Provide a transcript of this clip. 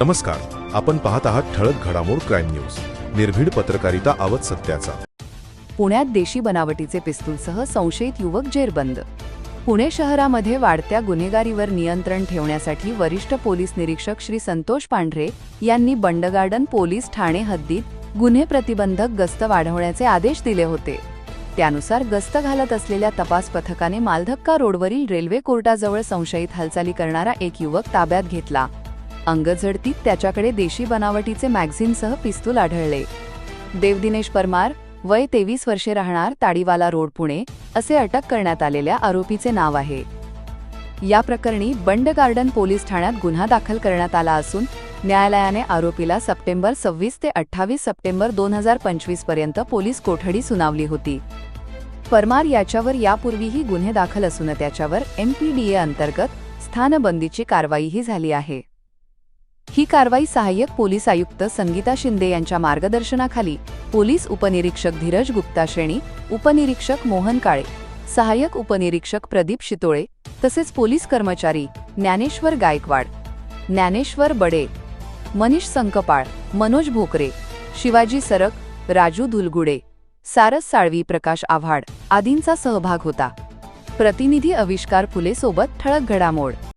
नमस्कार आपण पाहत आहात ठळक घडामोड क्राईम न्यूज. निर्भीड पत्रकारिता आवत सत्याचा. पुण्यात देशी बनावटीचे पिस्तूलसह संशयित युवक जेरबंद. पुणे शहरामध्ये वाढत्या गुन्हेगारीवर नियंत्रण ठेवण्यासाठी वरिष्ठ पोलीस निरीक्षक श्री संतोष पांढरे यांनी बंडगार्डन पोलीस ठाणे हद्दीत गुन्हे प्रतिबंधक गस्त वाढवण्याचे आदेश दिले होते. त्यानुसार गस्त घालत असलेल्या तपास पथकाने मालधक्का रोडवरील रेल्वे कोर्टाजवळ संशयित हालचाली करणारा एक युवक ताब्यात घेतला. अंगझडतीत त्याच्याकडे देशी बनावटीचे मॅगझिनसह पिस्तूल आढळले. देवदिनेश परमार वय तेवीस वर्षे राहणार ताडीवाला रोड पुणे असे अटक करण्यात आलेल्या आरोपीचे नाव आहे. या प्रकरणी बंड गार्डन पोलीस ठाण्यात गुन्हा दाखल करण्यात आला असून न्यायालयाने आरोपीला सप्टेंबर सव्वीस ते अठ्ठावीस सप्टेंबर दोन हजार पंचवीसपर्यंत पोलीस कोठडी सुनावली होती. परमार याच्यावर यापूर्वीही गुन्हे दाखल असून त्याच्यावर एमपीडीए अंतर्गत स्थानबंदीची कारवाईही झाली आहे. ही कारवाई सहाय्यक पोलीस आयुक्त संगीता शिंदे यांच्या मार्गदर्शनाखाली पोलीस उपनिरीक्षक धीरज गुप्ता श्रेणी उपनिरीक्षक मोहन काळे सहाय्यक उपनिरीक्षक प्रदीप शितोळे तसेच पोलीस कर्मचारी ज्ञानेश्वर गायकवाड ज्ञानेश्वर बडे मनीष संकपाळ मनोज भोकरे शिवाजी सरक राजू धुलगुडे सारस साळवी प्रकाश आव्हाड आदींचा सहभाग होता. प्रतिनिधी आविष्कार फुलेसोबत ठळक घडामोड